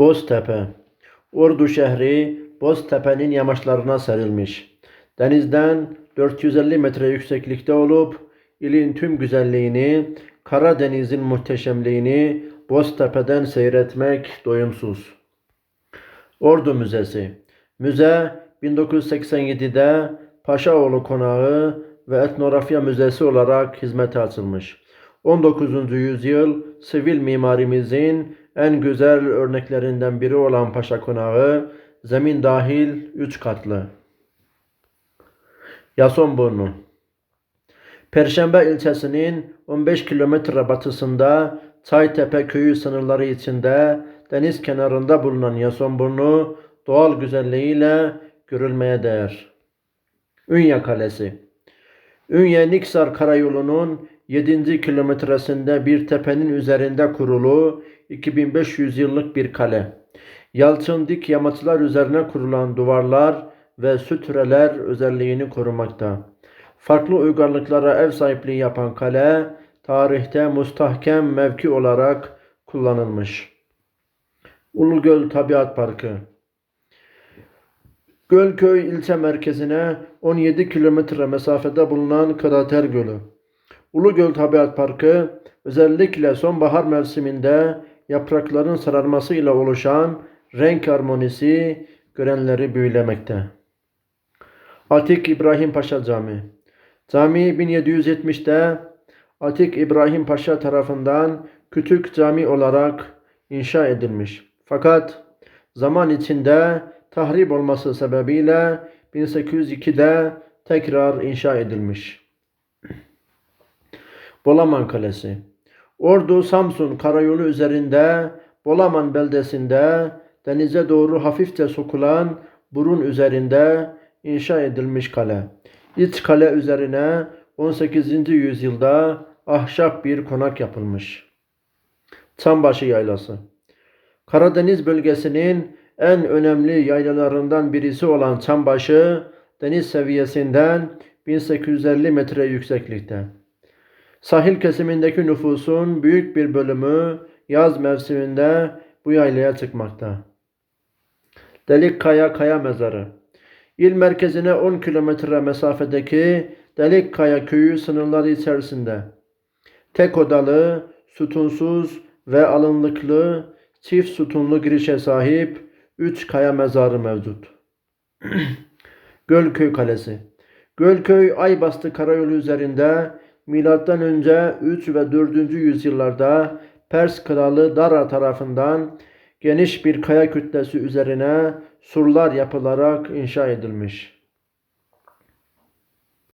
Boztepe Ordu şehri Boztepe'nin yamaçlarına serilmiş. Denizden 450 metre yükseklikte olup ilin tüm güzelliğini, Karadeniz'in muhteşemliğini Boztepe'den seyretmek doyumsuz. Ordu Müzesi Müze 1987'de Paşaoğlu Konağı ve Etnografya Müzesi olarak hizmete açılmış. 19. yüzyıl sivil mimarimizin en güzel örneklerinden biri olan Paşa Konağı, zemin dahil 3 katlı. Yasonburnu Perşembe ilçesinin 15 kilometre batısında Çaytepe köyü sınırları içinde deniz kenarında bulunan Yasonburnu doğal güzelliğiyle görülmeye değer. Ünye Kalesi Ünye Niksar Karayolu'nun 7. kilometresinde bir tepenin üzerinde kurulu 2500 yıllık bir kale. Yalçın dik yamaçlar üzerine kurulan duvarlar ve sütreler özelliğini korumakta. Farklı uygarlıklara ev sahipliği yapan kale, tarihte müstahkem mevki olarak kullanılmış. Ulugöl Tabiat Parkı Gölköy ilçe merkezine 17 kilometre mesafede bulunan Krater Gölü. Ulugöl Tabiat Parkı özellikle sonbahar mevsiminde yaprakların sararmasıyla oluşan renk harmonisi görenleri büyülemekte. Atik İbrahim Paşa Camii Cami 1770'te Atik İbrahim Paşa tarafından küçük cami olarak inşa edilmiş. Fakat zaman içinde tahrip olması sebebiyle 1802'de tekrar inşa edilmiş. Bolaman Kalesi Ordu Samsun karayolu üzerinde Bolaman beldesinde denize doğru hafifçe sokulan burun üzerinde inşa edilmiş kale. İç kale üzerine 18. yüzyılda ahşap bir konak yapılmış. Çambaşı Yaylası Karadeniz bölgesinin en önemli yaylalarından birisi olan Çambaşı, deniz seviyesinden 1850 metre yükseklikte. Sahil kesimindeki nüfusun büyük bir bölümü yaz mevsiminde bu yaylaya çıkmakta. Delikkaya Kaya Mezarı İl merkezine 10 kilometre mesafedeki Delikkaya köyü sınırları içerisinde. Tek odalı, sütunsuz ve alınlıklı çift sütunlu girişe sahip 3 kaya mezarı mevcut. Gölköy Kalesi Gölköy Aybastı Karayolu üzerinde milattan önce 3 ve 4. yüzyıllarda Pers kralı Dara tarafından geniş bir kaya kütlesi üzerine surlar yapılarak inşa edilmiş.